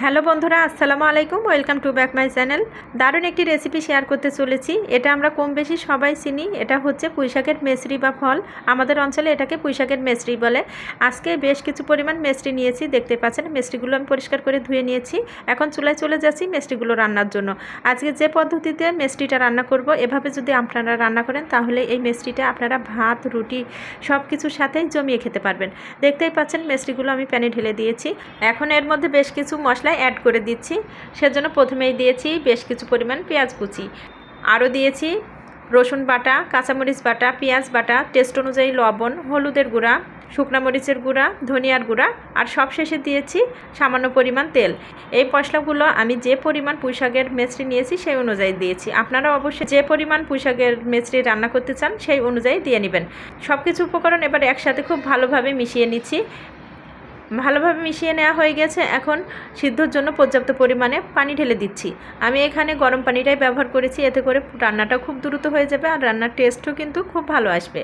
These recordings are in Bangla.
হ্যালো বন্ধুরা, আসসালামু আলাইকুম। Welcome to back my channel দারুণ একটি রেসিপি শেয়ার করতে চলেছি। এটা আমরা কম বেশি সবাই চিনি। এটা হচ্ছে পুঁইশাকের মেসরি বা ফল। আমাদের অঞ্চলে এটাকে পুঁইশাকের মেসরি বলে। আজকে বেশ কিছু পরিমাণ মেসরি নিয়েছি। দেখতে পাচ্ছেন মেসরিগুলো আমি পরিষ্কার করে ধুয়ে নিয়েছি। এখন চুলায় চলে যাচ্ছি মেসরিগুলো রান্নার জন্য। আজকে যে পদ্ধতিতে মেসরিটা রান্না করব, এভাবে যদি আপনারা রান্না করেন, তাহলে এই মেসরিটা আপনারা ভাত, রুটি সব কিছুর সাথেই জমিয়ে খেতে পারবেন। দেখতেই পাচ্ছেন মেসরিগুলো আমি প্যানে ঢেলে দিয়েছি। এখন এর মধ্যে বেশ কিছু মশলা অ্যাড করে দিচ্ছি। সেজন্য প্রথমেই দিয়েছি বেশ কিছু পরিমাণ পেঁয়াজ কুচি। আরও দিয়েছি রসুন বাটা, কাঁচামরিচ বাটা, পেঁয়াজ বাটা টেস্ট অনুযায়ী লবণ, হলুদের গুঁড়া, শুকনো মরিচের গুঁড়া, ধনিয়ার গুঁড়া, আর সব শেষে দিয়েছি সামান্য পরিমাণ তেল। এই মশলাগুলো আমি যে পরিমাণ পুঁইশাকের মেচড়ি নিয়েছি সেই অনুযায়ী দিয়েছি। আপনারা অবশ্যই যে পরিমাণ পুঁইশাকের মেচড়ি রান্না করতে চান সেই অনুযায়ী দিয়ে নেবেন। সব কিছু উপকরণ এবার একসাথে খুব ভালোভাবে মিশিয়ে নিচ্ছি। ভালোভাবে মিশিয়ে নেওয়া হয়ে গেছে। এখন সিদ্ধর জন্য পর্যাপ্ত পরিমাণে পানি ঢেলে দিচ্ছি। আমি এখানে গরম পানিটাই ব্যবহার করেছি। এতে করে রান্নাটা খুব দ্রুত হয়ে যাবে আর রান্নার টেস্টও কিন্তু খুব ভালো আসবে।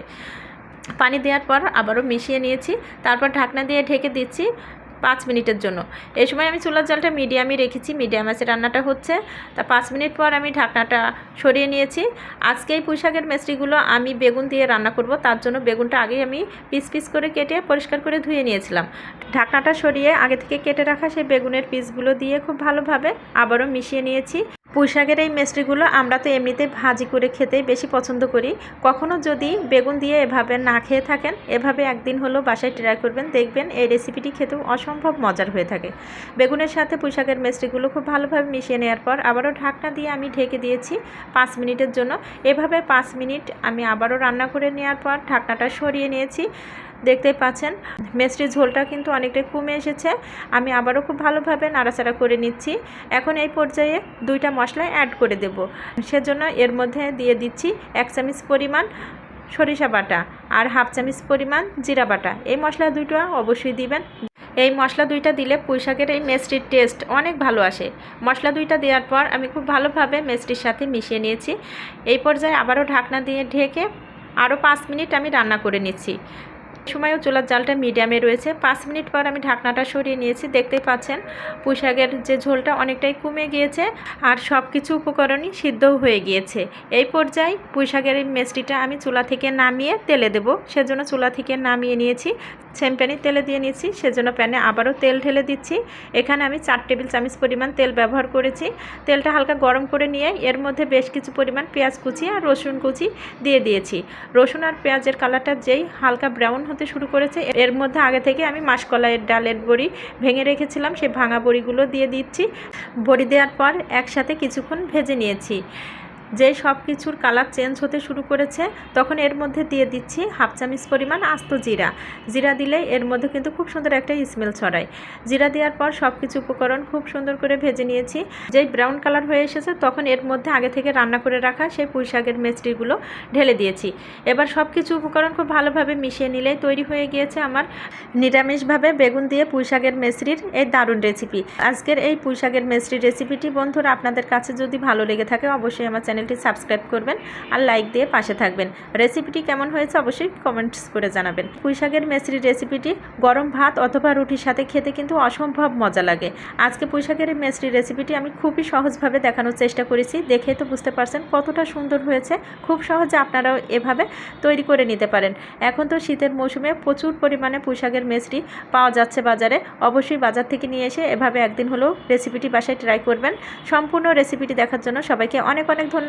পানি দেওয়ার পর আবারও মিশিয়ে নিয়েছি। তারপর ঢাকনা দিয়ে ঢেকে দিচ্ছি। পাঁচ মিনিটের জন্য। এই সময় আমি চুলার জলটা মিডিয়ামই রেখেছি, মিডিয়াম আছে রান্নাটা হচ্ছে। তা পাঁচ মিনিট পর আমি ঢাকনাটা সরিয়ে নিয়েছি। আজকে এই পুঁইশাকের মেসরিগুলো আমি বেগুন দিয়ে রান্না করব, তার জন্য বেগুনটা আগেই আমি পিস পিস করে কেটে পরিষ্কার করে ধুয়ে নিয়েছিলাম। ঢাকনাটা সরিয়ে আগে থেকে কেটে রাখা সেই বেগুনের পিসগুলো দিয়ে খুব ভালোভাবে আবারও মিশিয়ে নিয়েছি। পুঁইশাকের এই মিষ্টিগুলো আমরা তো এমনিতে ভাজি করে খেতেই বেশি পছন্দ করি। কখনও যদি বেগুন দিয়ে এভাবে না খেয়ে থাকেন, এভাবে একদিন হলো বাসায় ট্রাই করবেন, দেখবেন এই রেসিপিটি খেতেও অসম্ভব মজার হয়ে থাকে। বেগুনের সাথে পুঁইশাকের মিষ্টিগুলো খুব ভালোভাবে মিশিয়ে নেওয়ার পর আবারও ঢাকনা দিয়ে আমি ঢেকে দিয়েছি পাঁচ মিনিটের জন্য। এভাবে পাঁচ মিনিট আমি আবারও রান্না করে নেওয়ার পর ঢাকনাটা সরিয়ে নিয়েছি। দেখতেই পাচ্ছেন। মেস্টির ঝোলটা কিন্তু অনেকটাই কমে এসেছে। আমি আবারও খুব ভালোভাবে নাড়াচাড়া করে নিচ্ছি। এখন এই পর্যায়ে দুইটা মশলা অ্যাড করে দেব। সেজন্য এর মধ্যে দিয়ে দিচ্ছি এক চামচ পরিমাণ সরিষা বাটা আর হাফ চামচ পরিমাণ জিরা বাটা। এই মশলা দুটো অবশ্যই দিবেন। এই মশলা দুইটা দিলে পুঁইশাকের এই মেস্টির টেস্ট অনেক ভালো আসে। মশলা দুইটা দেওয়ার পর আমি খুব ভালোভাবে মেস্টির সাথে মিশিয়ে নিয়েছি। এই পর্যায়ে আবারও ঢাকনা দিয়ে ঢেকে আরও পাঁচ মিনিট আমি রান্না করে নিচ্ছি। সময়ও চুলার জালটা মিডিয়ামে রয়েছে। পাঁচ মিনিট পর আমি ঢাকনাটা সরিয়ে নিয়েছি। দেখতেই পাচ্ছেন, পুঁইশাকের যে ঝোলটা অনেকটাই কমে গিয়েছে আর সব কিছু উপকরণই সিদ্ধও হয়ে গিয়েছে। এই পর্যায়ে পুঁইশাকের এই মেস্টিটা আমি চুলা থেকে নামিয়ে তেলে দেব। সেজন্য চুলা থেকে নামিয়ে নিয়েছি। সেম প্যানে তেলে দিয়ে নিয়েছি, সেজন্য প্যানে আবারও তেল ঢেলে দিচ্ছি। এখানে আমি চার টেবিল চামচ পরিমাণ তেল ব্যবহার করেছি। তেলটা হালকা গরম করে নিয়ে এর মধ্যে বেশ কিছু পরিমাণ পেঁয়াজ কুচি আর রসুন কুচি দিয়ে দিয়েছি। রসুন আর পেঁয়াজের কালারটা যেই হালকা ব্রাউন হতে শুরু করেছে, এর মধ্যে আগে থেকে আমি মাসকলাইয়ের ডালের বড়ি ভেঙে রেখেছিলাম, সেই ভাঙা বড়িগুলো দিয়ে দিচ্ছি। বড়ি দেওয়ার পর একসাথে কিছুক্ষণ ভেজে নিয়েছি। যে সব কিছুর কালার চেঞ্জ হতে শুরু করেছে, তখন এর মধ্যে দিয়ে দিচ্ছি হাফ চামচ পরিমাণ আস্ত জিরা। জিরা দিলে এর মধ্যে কিন্তু খুব সুন্দর একটা স্মেল ছড়ায়। জিরা দেওয়ার পর সব কিছু উপকরণ খুব সুন্দর করে ভেজে নিয়েছি। যেই ব্রাউন কালার হয়ে এসেছে, তখন এর মধ্যে আগে থেকে রান্না করে রাখা সেই পুঁই শাকের মেচড়িগুলো ঢেলে দিয়েছি। এবার সব কিছু উপকরণ খুব ভালোভাবে মিশিয়ে নিলেই তৈরি হয়ে গিয়েছে আমার নিরামিষভাবে বেগুন দিয়ে পুঁই শাকের মেচড়ির এই দারুণ রেসিপি। আজকের এই পুঁই শাকের মেচড়ির রেসিপিটি বন্ধুরা, আপনাদের কাছে যদি ভালো লেগে থাকে, অবশ্যই আমার চ্যানেল চ্যানেলটি সাবস্ক্রাইব করবেন আর লাইক দিয়ে পাশে থাকবেন। রেসিপিটি কেমন হয়েছে অবশ্যই কমেন্টস করে জানাবেন। পুঁইশাকের মেসরি রেসিপিটি গরম ভাত অথবা রুটির সাথে খেতে কিন্তু অসম্ভব মজা লাগে। আজকে পুঁইশাকের মেসরি রেসিপিটি আমি খুবই সহজভাবে দেখানোর চেষ্টা করেছি। দেখে তো বুঝতে পারছেন কতটা সুন্দর হয়েছে। খুব সহজে আপনারাও এভাবে তৈরি করে নিতে পারেন। এখন তো শীতের মৌসুমে প্রচুর পরিমাণে পুঁইশাকের মেসরি পাওয়া যাচ্ছে বাজারে। অবশ্যই বাজার থেকে নিয়ে এসে এভাবে একদিন হলেও রেসিপিটি বাসায় ট্রাই করবেন। সম্পূর্ণ রেসিপিটি দেখার জন্য সবাইকে অনেক অনেক ধন্যবাদ।